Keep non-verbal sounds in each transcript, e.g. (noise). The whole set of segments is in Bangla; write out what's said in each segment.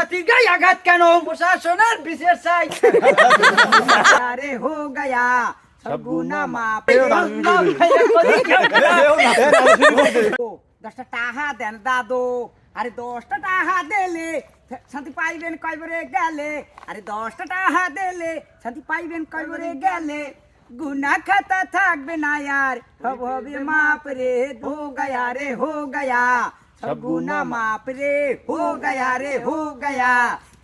খয়রাতির গায়ে আঘাত কেন? প্রশাসনের বিশেষ চাই। আরে হো গয়া দশটা টাহা দেন দাদু আরে দশটা টাহা দিলে শান্তি পাইবেন কয়বরে গেলে? আরে দশটা টাহা দিলে শান্তি পাইবেন কয়বরে গেলে? গুনা খাতা থাকবে না यार হব হবে মাপ রে হো গয়া রে হো গয়া। সব গুনা মাপ রে হো গয়া রে হো গয়া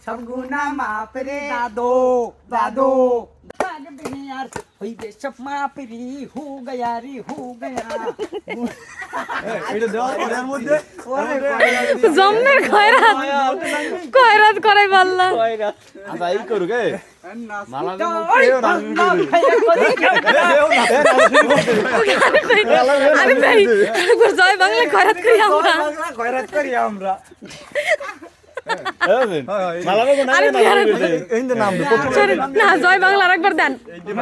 সব গুনা মাপ রে দাদো দাদো থাকবে না यार হইবে সব মাপ রে হো গয়া রে হো গয়া জম্মের খয়রাত খয়রাত করাই পারলাম আচ্ছা এই করুক এ মালা ভাই জয় বাংলা খয়রাত করি আমরা খয়রাত করি না আরে নাম সরি, না জয় বাংলা আরেকবার দেন।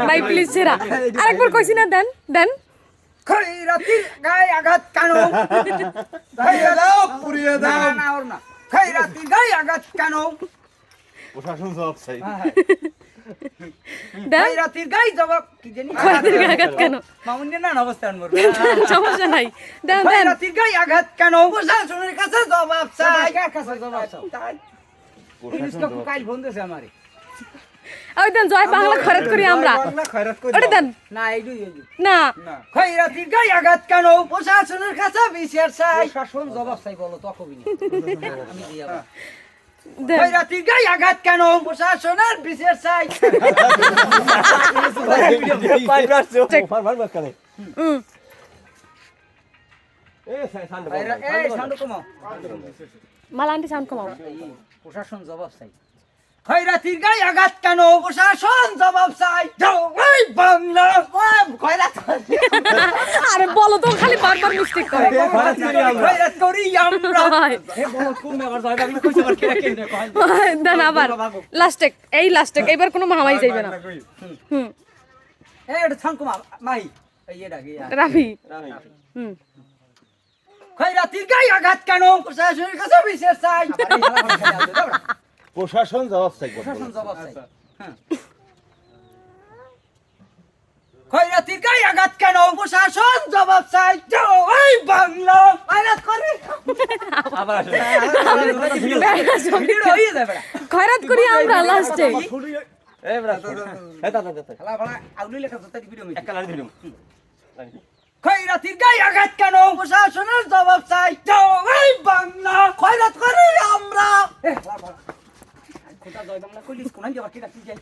ভাই প্লিজ সেরা। আরেকবার কইছি না দেন দেন। খয়রাতির গায়ে আঘাত কেন? পুড়িয়ে দাও পুড়িয়ে দাও। না ওর না খয়রাতির গায়ে আঘাত কেন? প্রশাসন জবাব চাই। (laughs) সমস্যা নাই। আঘাত কেন? প্রশাসনের কাছে জবাব চাই। কার কাছে জবাব চাই পুলিশকে কাল ফোন দিয়েছে আমারে। ওই দেন জয় বাংলা খয়রাত করি আমরা। ওটা দেন। না এইটু না। খয়রাতির গায়ে আঘাত কেন? প্রশাসনের কাছে বিচার চাই। প্রশাসন জবাব চাই বলো তখনই। (laughs) আমি দিয়া খয়রাতির গায়ে আঘাত কেন? প্রশাসনের বিচার চাই। এই সাউন্ড কমাও। প্রশাসন জবাব চাই। খয়রাতির গায়ে আঘাত কেন? প্রশাসন জবাব চাই। বাংলা খয়রাত আরে বলো তো খালি বারবার মিস্টেক করে। দেন আবার। লাস্টেক এই লাস্টেক এবার কোনো মহামারী যাইবে না। হুম। রাফি। হুম। খয়রাতির গায়ে আঘাত কেন? প্রশাসনের কাছে বিচার চাই। প্রশাসন জবাব চাই প্রশাসন জবাব চাই। হ্যাঁ। গায়ে আঘাত কেন? প্রশাসন জবাব চাই ওই বাংলা। খয়রাত করে আবার যাবে। করি আমরা লাস্টে খেলা ফলা আউলি লেখা তো তাই ভিডিও খয়রাতির গায়ে আঘাত কেন? প্রশাসনের জবাব চাই ওই বাংলা। খয়রাত করি আমরা। খোদা জয় বাংলা। কইলিস কোনাই যাবার কি রাখি যাই